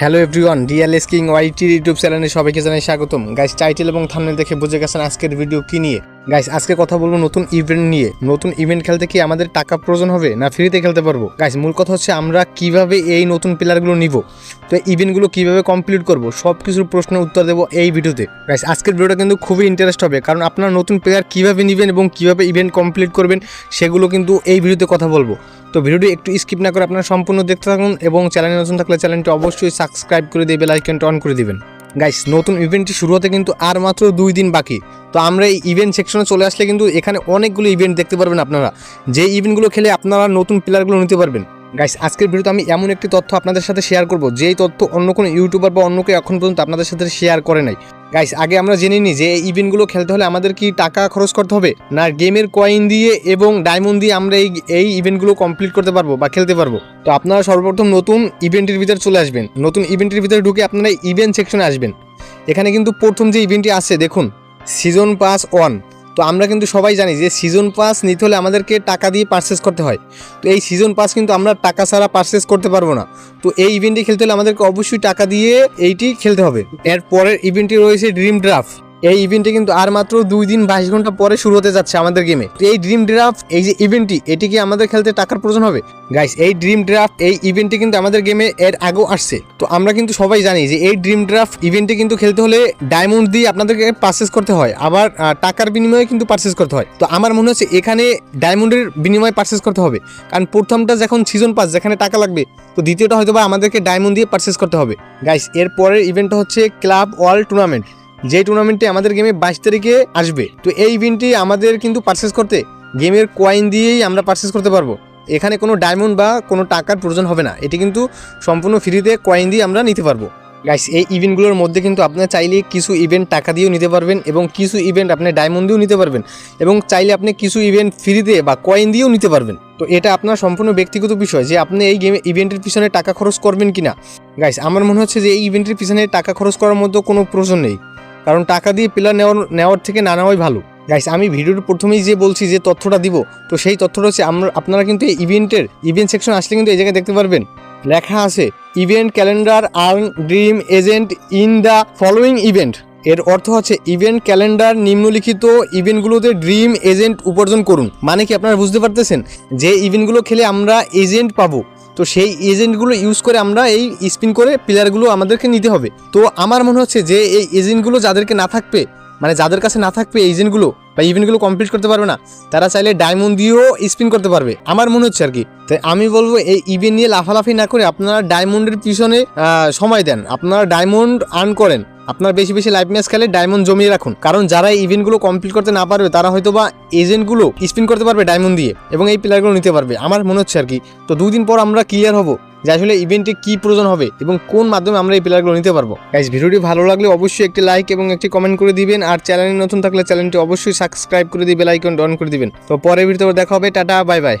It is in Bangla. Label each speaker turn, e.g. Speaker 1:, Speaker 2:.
Speaker 1: হ্যালো এভরিওয়ান ডিএল স্কিং ওয়াইটির ইউটিউব চ্যানেলে সবাইকে জানাই স্বাগতম। গাইস টাইটেল এবং থামনেল দেখে বুঝে গেছেন আজকের ভিডিও কী নিয়ে। গাইস আজকে কথা বলব নতুন ইভেন্ট নিয়ে। নতুন ইভেন্ট খেলতে কি আমাদের টাকা প্রয়োজন হবে না ফ্রিতে খেলতে পারব? গাইস মূল কথা হচ্ছে আমরা কীভাবে এই নতুন প্লেয়ারগুলো নিব? তো ইভেন্টগুলো কীভাবে কমপ্লিট করব? সব কিছুর প্রশ্নের উত্তর দেবো এই ভিডিওতে। গাইস আজকের ভিডিওটা কিন্তু খুবই ইন্টারেস্ট হবে, কারণ আপনারা নতুন প্লেয়ার কীভাবে নেবেন এবং কীভাবে ইভেন্ট কমপ্লিট করবেন সেগুলো কিন্তু এই ভিডিওতে কথা বলব। তো ভিডিওটি একটু স্কিপ না করে আপনারা সম্পূর্ণ দেখতে থাকুন এবং চ্যানেলে নতুন থাকলে চ্যানেলটি অবশ্যই সাবস্ক্রাইব করে দিয়ে বেল আইকনটা অন করে দিবেন। গাইস নতুন ইভেন্টটি শুরু হতে কিন্তু আর মাত্র দুই দিন বাকি। তো আমরা এই ইভেন্ট সেকশনে চলে আসলে কিন্তু এখানে অনেকগুলো ইভেন্ট দেখতে পারবেন আপনারা। যে ইভেন্টগুলো খেলে আপনারা নতুন প্লেয়ারগুলো নিতে পারবেন। গাইস আজকের ভিডিওতে আমি এমন একটি তথ্য আপনাদের সাথে শেয়ার করব, যেই তথ্য অন্য কোনো ইউটিউবার বা অন্য কেউ এখন পর্যন্ত আপনাদের সাথে শেয়ার করে নাই। গাইস আগে আমরা জেনে নিই যে এই ইভেন্টগুলো খেলতে হলে আমাদের কি টাকা খরচ করতে হবে? না গেমের কয়েন দিয়ে এবং ডায়মন্ড দিয়ে আমরা এই এই ইভেন্টগুলো কমপ্লিট করতে পারব বা খেলতে পারব? তো আপনারা সর্বপ্রথম নতুন ইভেন্টের ভিতরে চলে আসবেন। নতুন ইভেন্টের ভিতরে ঢুকে আপনারা ইভেন্ট সেকশনে আসবেন। এখানে কিন্তু প্রথম যে ইভেন্টটি আছে, দেখুন সিজন পাস ওয়ান তো আমরা কিন্তু সবাই জানি যে সিজন পাস নিতে হলে আমাদেরকে টাকা দিয়ে পারচেস করতে হয়। তো এই সিজন পাস কিন্তু আমরা টাকা ছাড়া পারচেস করতে পারব না। তো এই ইভেন্টটি খেলতে হলে আমাদেরকে অবশ্যই টাকা দিয়ে এইটি খেলতে হবে। এর পরের ইভেন্টটি রয়েছে ড্রিম ড্রাফট এই ইভেন্টটি কিন্তু আর মাত্র দুই দিন বাইশ ঘণ্টা পরে শুরু হতে যাচ্ছে আমাদের গেমে এই ড্রিম ড্রাফট এই যে ইভেন্টটি এটি কি আমাদের খেলতে টাকার প্রয়োজন হবে? গাইস এই ড্রিম ড্রাফট এই ইভেন্টটি কিন্তু আমাদের গেমে এর আগেও আসছে। তো আমরা কিন্তু সবাই জানি যে এই ড্রিম ড্রাফট ইভেন্টে কিন্তু খেলতে হলে ডায়মন্ড দিয়ে আপনাদেরকে পারচেস করতে হয়। আবার টাকার বিনিময়ে কিন্তু পারচেস করতে হয়। তো আমার মনে হচ্ছে এখানে ডায়মন্ডের বিনিময়ে পারচেস করতে হবে। কারণ প্রথমটা যখন সিজন পাস যেখানে টাকা লাগবে, তো দ্বিতীয়টা হয়তো বা আমাদেরকে ডায়মন্ড দিয়ে পারচেস করতে হবে। গাইস এর পরের ইভেন্টটা হচ্ছে ক্লাব ওয়ার্ল্ড টুর্নামেন্ট যে টুর্নামেন্টে আমাদের গেমে বাইশ তারিখে আসবে, তো এই ইভেন্টটি আমাদের কিন্তু পারচেস করতে গেমের কয়েন দিয়েই আমরা পারচেস করতে পারব। এখানে কোনো ডায়মন্ড বা কোনো টাকার প্রয়োজন হবে না, এটি কিন্তু সম্পূর্ণ ফ্রিতে কয়েন দিয়ে আমরা নিতে পারব। গাইস এই ইভেন্টগুলোর মধ্যে কিন্তু আপনার চাইলে কিছু ইভেন্ট টাকা দিয়েও নিতে পারবেন এবং কিছু ইভেন্ট আপনি ডায়মন্ড দিয়েও নিতে পারবেন এবং চাইলে আপনি কিছু ইভেন্ট ফ্রিতে বা কয়েন দিয়েও নিতে পারবেন। তো এটা আপনার সম্পূর্ণ ব্যক্তিগত বিষয় যে আপনি এই গেমে ইভেন্টের পিছনে টাকা খরচ করবেন কিনা। গাইস আমার মনে হচ্ছে যে এই ইভেন্টের পিছনে টাকা খরচ করার মতো কোনো প্রয়োজন নেই। কারণ টাকা দিয়ে প্লেয়ার নেওয়ার নেওয়ার থেকে না নেওয়াই ভালো। গাইস আমি ভিডিওর প্রথমেই যে বলছি যে তথ্যটা দিব, তো সেই তথ্যটা হচ্ছে আমরা আপনারা কিন্তু এই ইভেন্টের ইভেন্ট সেকশন আসলে কিন্তু এই জায়গায় দেখতে পারবেন। লেখা আছে event calendar earn dream agent in the following event এর অর্থ হচ্ছে ইভেন্ট ক্যালেন্ডার নিম্নলিখিত ইভেন্টগুলোতে ড্রিম এজেন্ট উপার্জন করুন। মানে কি আপনারা বুঝতে পারতেছেন? যে ইভেন্টগুলো খেলে আমরা এজেন্ট পাবো। তো সেই এজেন্টগুলো ইউজ করে আমরা এই স্পিন করে প্লেয়ারগুলো আমাদেরকে নিতে হবে। তো আমার মনে হচ্ছে যে এই এজেন্টগুলো যাদেরকে না থাকবে মানে যাদের কাছে না থাকবে এজেন্টগুলো বা ইভেন্টগুলো কমপ্লিট করতে পারবে না, তারা চাইলে ডায়মন্ড দিয়েও স্পিন করতে পারবে। আমার মনে হচ্ছে আর কি। তাই আমি বলব, এই ইভেন্ট নিয়ে লাফালাফি না করে আপনারা ডায়মন্ডের পিছনে সময় দেন। আপনারা ডায়মন্ড আর্ন করেন। আপনার বেশি বেশি লাইভ ম্যাচ খেলে ডায়মন্ড জমিয়ে রাখুন। কারণ যারা এই ইভেন্টগুলো কমপ্লিট করতে না পারবে, তারা হয়তো বা এজেন্টগুলো স্পিন করতে পারবে ডায়মন্ড দিয়ে এবং এই প্লেয়ারগুলো নিতে পারবে। আমার মনে হচ্ছে আর কি। তো দুদিন পর আমরা ক্লিয়ার হব। যে আসলে ইভেন্টে কি প্রয়োজন হবে এবং কোন মাধ্যমে আমরা এই প্লেয়ারগুলো নিতে পারব। গাইজ ভিডিওটি ভালো লাগলে অবশ্যই একটি লাইক এবং একটি কমেন্ট করে দিবেন। আর চ্যানেলে নতুন থাকলে চ্যানেলটি অবশ্যই সাবস্ক্রাইব করে দিয়ে বেলাইকন অন করে দিবেন। তো পরের ভিডিওতে দেখা হবে। Tata bye bye